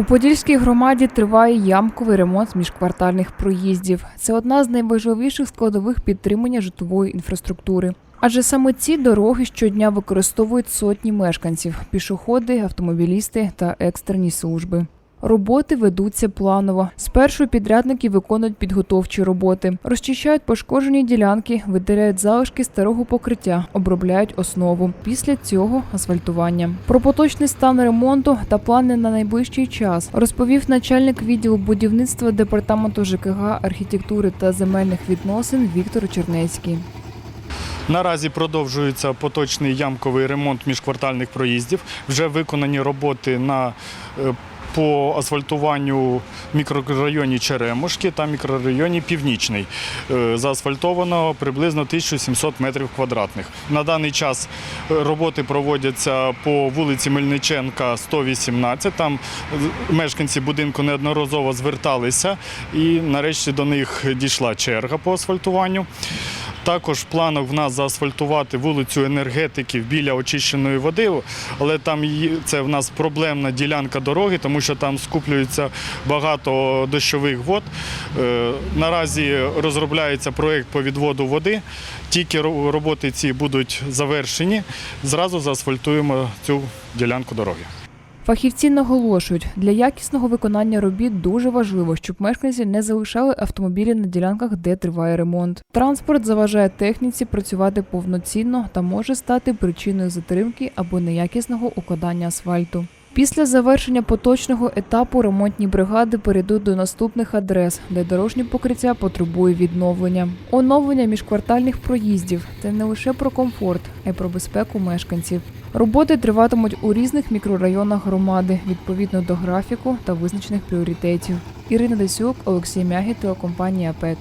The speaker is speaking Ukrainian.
У Подільській громаді триває ямковий ремонт міжквартальних проїздів. Це одна з найважливіших складових підтримання житлової інфраструктури. Адже саме ці дороги щодня використовують сотні мешканців: пішоходи, автомобілісти та екстрені служби. Роботи ведуться планово. Спершу підрядники виконують підготовчі роботи, розчищають пошкоджені ділянки, видаляють залишки старого покриття, обробляють основу. Після цього асфальтування. Про поточний стан ремонту та плани на найближчий час розповів начальник відділу будівництва департаменту ЖКГ, архітектури та земельних відносин Віктор Чернецький. Наразі продовжується поточний ямковий ремонт міжквартальних проїздів. Вже виконані роботи на е, по асфальтуванню в мікрорайоні Черемушки та мікрорайоні Північний. Е, Заасфальтовано приблизно 1700 метрів квадратних. На даний час е, роботи проводяться по вулиці Мельниченка, 118. Там е, мешканці будинку неодноразово зверталися і нарешті до них дійшла черга по асфальтуванню. Також в планах в нас заасфальтувати вулицю енергетиків біля очищеної води, але там це в нас проблемна ділянка дороги, тому що там скуплюється багато дощових вод. Е, Наразі розробляється проєкт по відводу води. Тільки роботи ці будуть завершені, зразу заасфальтуємо цю ділянку дороги. Фахівці наголошують, для якісного виконання робіт дуже важливо, щоб мешканці не залишали автомобілі на ділянках, де триває ремонт. Транспорт заважає техніці працювати повноцінно та може стати причиною затримки або неякісного укладання асфальту. Після завершення поточного етапу ремонтні бригади перейдуть до наступних адрес, де дорожнє покриття потребує відновлення. Оновлення міжквартальних проїздів це не лише про комфорт, а й про безпеку мешканців. Роботи триватимуть у різних мікрорайонах громади відповідно до графіку та визначених пріоритетів. Ірина Десюк, Олексій Мягі, телекомпанія ПЕТ.